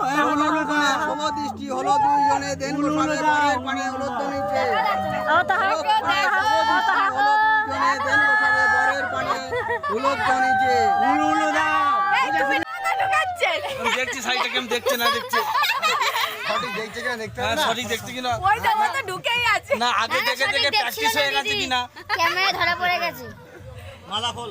শুভ দৃষ্টি হলো দুইজনে বরের পানে পানে উলুদ্ধ নিচে। দেখছি সাইডটা কেমন দেখছে না দেখছে। সঠিক দেখছে কিনা দেখতে হ্যাঁ, সঠিক দেখছে কিনা? ঢুকেই আছে। না আগে দেখে দেখে প্র্যাকটিস হয়ে গেছে কিনা? ধরা পড়ে গেছে। মালা খোল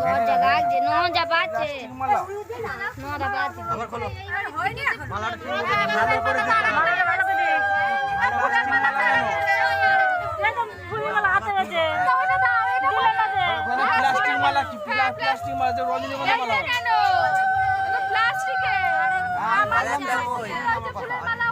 নজা গাছে নজা পাচ্ছে নজা পাচ্ছে আবার খোলো প্লাস্টিক মালা কি প্লাস্টিক মালা যে রজনীগন্ধা মালা প্লাস্টিকের মালা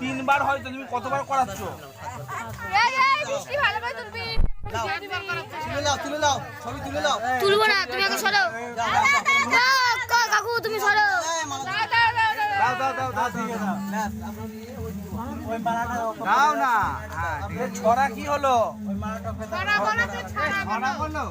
তিনবার হয়তো তুমি কতবার করাচ্ছ? কাকু তুমি না। হ্যাঁ, ছড়া কি হলো? ছড়া হলো